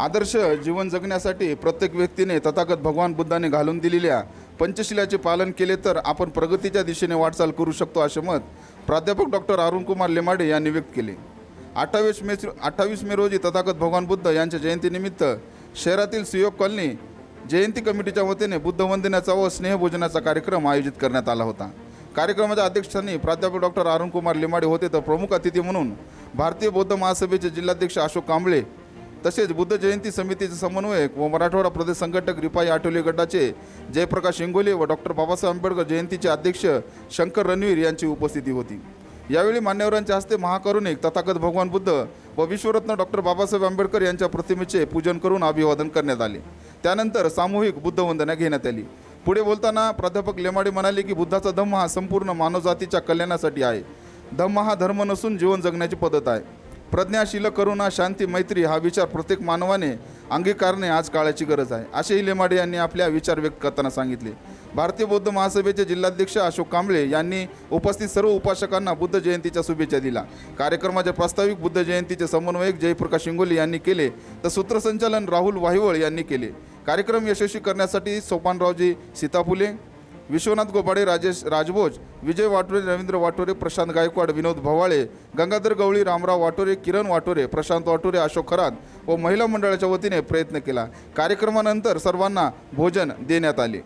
आदर्श जीवन जगण्यासाठी प्रत्येक व्यक्तीने तथागत भगवान बुद्धाने घालून दिलेल्या पंचशिलाचे पालन केले तर आपण प्रगतीच्या दिशेने वाटचाल करू शकतो असे मत प्राध्यापक डॉक्टर अरुणकुमार लेमाडे यांनी व्यक्त केले. अठ्ठावीस मे अठ्ठावीस मे रोजी तथागत भगवान बुद्ध यांच्या जयंतीनिमित्त शहरातील सुयोग कॉलनी जयंती कमिटीच्या वतीने बुद्ध वंदनाचा व स्नेहभोजनाचा कार्यक्रम आयोजित करण्यात आला होता. कार्यक्रमाच्या अध्यक्षस्थानी प्राध्यापक डॉक्टर अरुणकुमार लिमाडे होते तर प्रमुख अतिथी म्हणून भारतीय बौद्ध महासभेचे जिल्हाध्यक्ष अशोक कांबळे तसेच बुद्ध जयंती समितीचे समन्वयक व मराठवाडा प्रदेश संघटक रिपाई आठवले गटाचे जयप्रकाश इंगोले व डॉक्टर बाबासाहेब आंबेडकर जयंतीचे अध्यक्ष शंकर रणवीर यांची उपस्थिती होती. यावेळी मान्यवरांच्या हस्ते महाकरुणिक तथागत भगवान बुद्ध व विश्वरत्न डॉक्टर बाबासाहेब आंबेडकर यांच्या प्रतिमेचे पूजन करून अभिवादन करण्यात आले. त्यानंतर सामूहिक बुद्ध वंदना घेण्यात आली. पुढे बोलताना प्राध्यापक लेमाडे म्हणाले की बुद्धाचा धम्म हा संपूर्ण मानवजातीच्या कल्याणासाठी आहे. धम्म हा धर्म नसून जीवन जगण्याची पद्धत आहे. प्रज्ञाशील करुणा शांती मैत्री हा विचार प्रत्येक मानवाने अंगीकारणे आज काळाची गरज आहे. असेही लेमाडे यांनी आपल्या विचार व्यक्त करताना सांगितले. भारतीय बौद्ध महासभेचे जिल्हाध्यक्ष अशोक कांबळे यांनी उपस्थित सर्व उपासकांना बुद्ध जयंतीच्या शुभेच्छा दिल्या. कार्यक्रमाचे प्रास्ताविक बुद्ध जयंतीचे समन्वयक जयप्रकाश शिंगोली यांनी केले तर सूत्रसंचालन राहुल वाहिवळ यांनी केले. कार्यक्रम यशस्वी करण्यासाठी सोपानरावजी सीताफुले विश्वनाथ गोपाडे राजेश राजभोज विजय वाटोरे रवींद्र वाटोरे प्रशांत गायकवाड विनोद भवाळे गंगाधर गवळी रामराव वाटोरे किरण वाटोरे प्रशांत वाटोरे अशोक खरात व महिला मंडळाच्या वतीने प्रयत्न केला. कार्यक्रमानंतर सर्वांना भोजन देण्यात आले.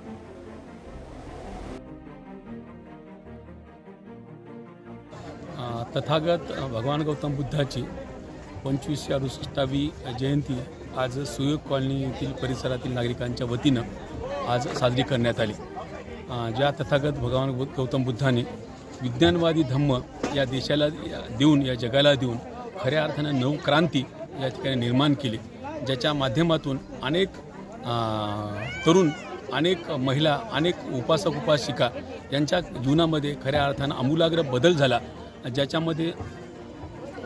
तथागत भगवान गौतम बुद्धाची पंचवीसशे अडुसष्टावी जयंती आज सुयोग कॉलनी येथील परिसरातील नागरिकांच्या वतीनं आज साजरी करण्यात आली. ज्या तथागत भगवान गौतम बुद्धाने विज्ञानवादी धम्म या देशाला देऊन या जगाला देऊन खऱ्या अर्थानं नवक्रांती या ठिकाणी निर्माण केली ज्याच्या माध्यमातून अनेक तरुण अनेक महिला अनेक उपासक उपासिका यांच्या जीवनामध्ये खऱ्या अर्थानं आमूलाग्र बदल झाला. ज्याच्यामध्ये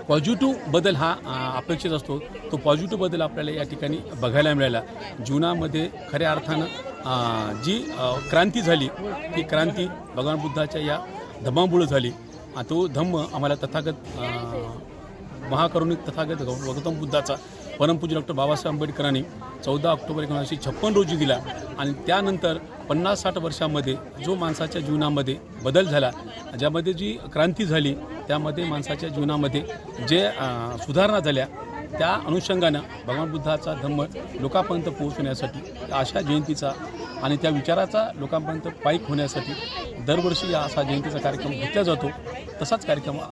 पॉझिटिव्ह बदल हा अपेक्षित असतो. तो पॉझिटिव्ह बदल आपल्याला या ठिकाणी बघायला मिळाला. जीवनामध्ये खऱ्या अर्थानं जी क्रांती झाली ती क्रांती भगवान बुद्धाच्या या धम्मामुळं झाली. तो धम्म आम्हाला तथागत अ, महाकरुणिक तथागत गौतम बुद्धाचा परमपूज्य डॉक्टर बाबासाहेब आंबेडकरांनी चौदा ऑक्टोबर एकोणीसशे छप्पन रोजी दिला. आणि त्यानंतर पन्नास साठ वर्षामध्ये जो माणसाच्या जीवनामध्ये बदल झाला ज्यामध्ये जी क्रांती झाली त्यामध्ये माणसाच्या जीवनामध्ये जे सुधारणा झाल्या त्या अनुषंगानं भगवान बुद्धाचा धम्म लोकांपर्यंत पोहोचण्यासाठी अशा जयंतीचा आणि त्या विचाराचा लोकांपर्यंत पाईक होण्यासाठी दरवर्षी या असा जयंतीचा कार्यक्रम घेतला जातो. तसाच कार्यक्रम